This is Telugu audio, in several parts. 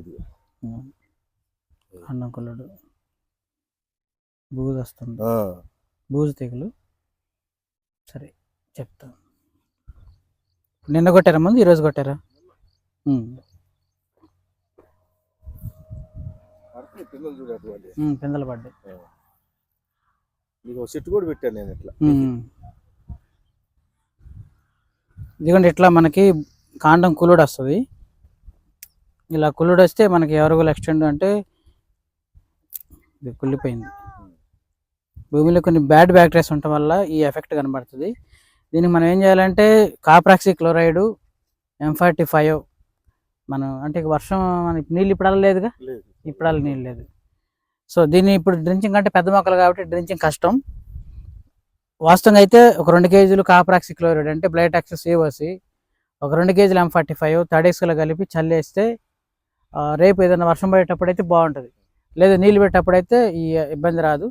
ఇది. అన్నం కుళ్ళుడు బూజు వస్తుంది. బూజు తెగులు. సరే చెప్తాను నిన్న కొట్టారా ముందు? ఈరోజు కొట్టారా? పిందెలు పడ్డాయి. నీకు చెట్టు కూడా పెట్టాను నేను ఇట్లా. ఇదిగోండి ఇట్లా మనకి కాండం కుళ్ళుడు వస్తుంది. ఇలా కుళ్ళుడు వస్తే మనకి ఎవరు ఎక్స్టెండ్ అంటే ఇది కుళ్ళిపోయింది. భూమిలో కొన్ని బ్యాడ్ బ్యాక్టీరియాస్ ఉండటం వల్ల ఈ ఎఫెక్ట్ కనబడుతుంది. దీనికి మనం ఏం చేయాలంటే copper oxychloride M forty five మనం అంటే వర్షం మనకి నీళ్ళు ఇప్పుడు లేదుగా లేదు. ఇప్పుడు నీళ్ళు లేదు. సో దీన్ని ఇప్పుడు డ్రించింగ్ అంటే పెద్ద మొక్కలు కాబట్టి డ్రించింగ్ కష్టం. వాస్తవంగా అయితే ఒక రెండు కేజీలు కాపరాక్సి క్లోరైడ్ అంటే బ్లైట్ యాక్సెస్ సిఓసి ఒక రెండు కేజీలు ఎం ఫార్టీ ఫైవ్ థర్డేస్లో కలిపి చల్లేస్తే రేపు ఏదైనా వర్షం పడేటప్పుడు అయితే బాగుంటుంది. లేదా నీళ్ళు పెట్టేటప్పుడైతే ఈ ఇబ్బంది రాదు.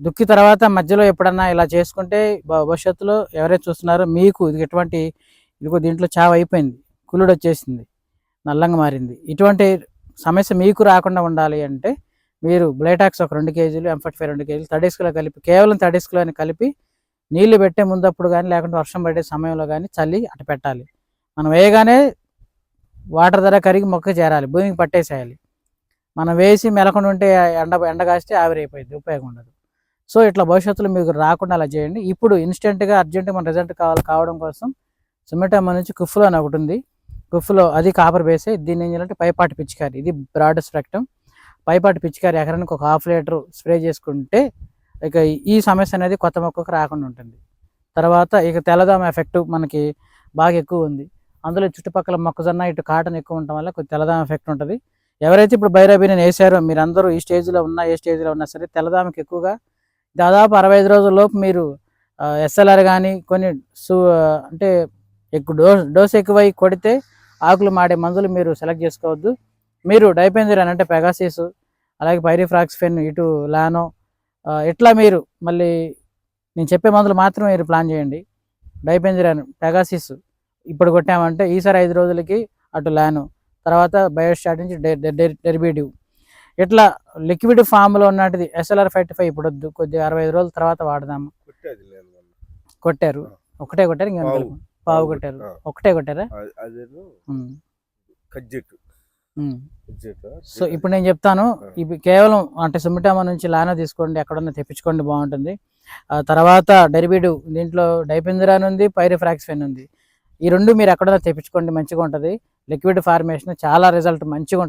దుక్కి తర్వాత మధ్యలో ఎప్పుడన్నా ఇలా చేసుకుంటే భవిష్యత్తులో ఎవరైతే చూస్తున్నారో మీకు ఇది ఎటువంటి ఇదిగో దీంట్లో చావు అయిపోయింది కుళ్ళుడు వచ్చేసింది నల్లంగా మారింది. ఇటువంటి సమస్య మీకు రాకుండా ఉండాలి అంటే మీరు బ్లైటాక్స్ ఒక రెండు కేజీలు ఎంఫర్టీ ఫైవ్ రెండు కేజీలు థర్డీస్కిలో కలిపి కేవలం థర్డీస్కిలో అని కలిపి నీళ్ళు పెట్టే ముందప్పుడు కానీ లేకుంటే వర్షం పడే సమయంలో కానీ చల్లి అటు పెట్టాలి. మనం వేయగానే వాటర్ ధర కరిగి మొక్క చేరాలి భూమికి పట్టేసేయాలి. మనం వేసి మెలకుండా ఉంటే ఎండ ఎండ కాస్తే ఆవిరైపోయింది ఉపయోగం ఉండదు. సో ఇట్లా భవిష్యత్తులో మీకు రాకుండా అలా చేయండి. ఇప్పుడు ఇన్స్టెంట్గా అర్జెంట్ మన రిజల్ట్ కావాలి కావడం కోసం సుమిటమ్మ నుంచి కుఫ్లో అని ఒకటి ఉంది. కుఫ్లో అది కాపర్ బేసే దీన్ని ఏం చేయాలంటే పైపాటి పిచికారి ఇది బ్రాడ్ స్పెక్టమ్ పైపాటి పిచికారి ఎకరానికి ఒక హాఫ్ లీటర్ స్ప్రే చేసుకుంటే ఇక ఈ సమస్య అనేది కొత్త మొక్కకు రాకుండా ఉంటుంది. తర్వాత ఇక తెల్లదోమ ఎఫెక్ట్ మనకి బాగా ఎక్కువ ఉంది. అందులో చుట్టుపక్కల మొక్కజొన్న ఇటు కాటన్ ఎక్కువ ఉండటం వల్ల కొంచెం తెల్లదామ ఎఫెక్ట్ ఉంటుంది. ఎవరైతే ఇప్పుడు బైరాబీని వేసారో మీరందరూ ఈ స్టేజ్లో ఉన్నా ఏ స్టేజ్లో ఉన్నా సరే తెల్లదామకి ఎక్కువగా దాదాపు అరవై ఐదు రోజుల లోపు మీరు ఎస్ఎల్ఆర్ కానీ కొన్ని సూ అంటే ఎక్కువ డోస్ డోస్ ఎక్కువై కొడితే ఆకులు మాడే మందులు మీరు సెలెక్ట్ చేసుకోవద్దు. మీరు డైపెంజిరాన్ అంటే పెగాసిస్ అలాగే పైరిఫ్రాక్స్ఫెన్ ఇటు లానో ఇట్లా మీరు మళ్ళీ నేను చెప్పే మందులు మాత్రమే మీరు ప్లాన్ చేయండి. Diafenthiuron Pegasus. ఇప్పుడు కొట్టామంటే ఈసారి ఐదు రోజులకి అటు లాను తర్వాత బయోస్టాట్ నుంచి డెర్బిడివ్ ఇట్లా లిక్విడ్ ఫామ్లో ఉన్నటిది ఎస్ఎల్ఆర్ ఫైవ్ ఫైవ్ ఇప్పుడు వద్దు కొద్దిగా అరవై ఐదు రోజుల తర్వాత వాడదాము. కొట్టారు. ఒకటే కొట్టారు ఇంకా పావు. కొట్టారు? ఒకటే కొట్టారా? సో ఇప్పుడు నేను చెప్తాను ఇవి కేవలం అంటే సుమిటామా నుంచి లానా తీసుకోండి ఎక్కడన్నా తెప్పించుకోండి బాగుంటుంది. ఆ తర్వాత డెరిబిడు దీంట్లో డైపెంజిరాన్ ఉంది పైరిఫ్రాక్స్ఫెన్ ఉంది. ఈ రెండు మీరు ఎక్కడైనా తెప్పించుకోండి మంచిగా ఉంటుంది. లిక్విడ్ ఫార్మేషన్ చాలా రిజల్ట్ మంచిగా ఉంటుంది.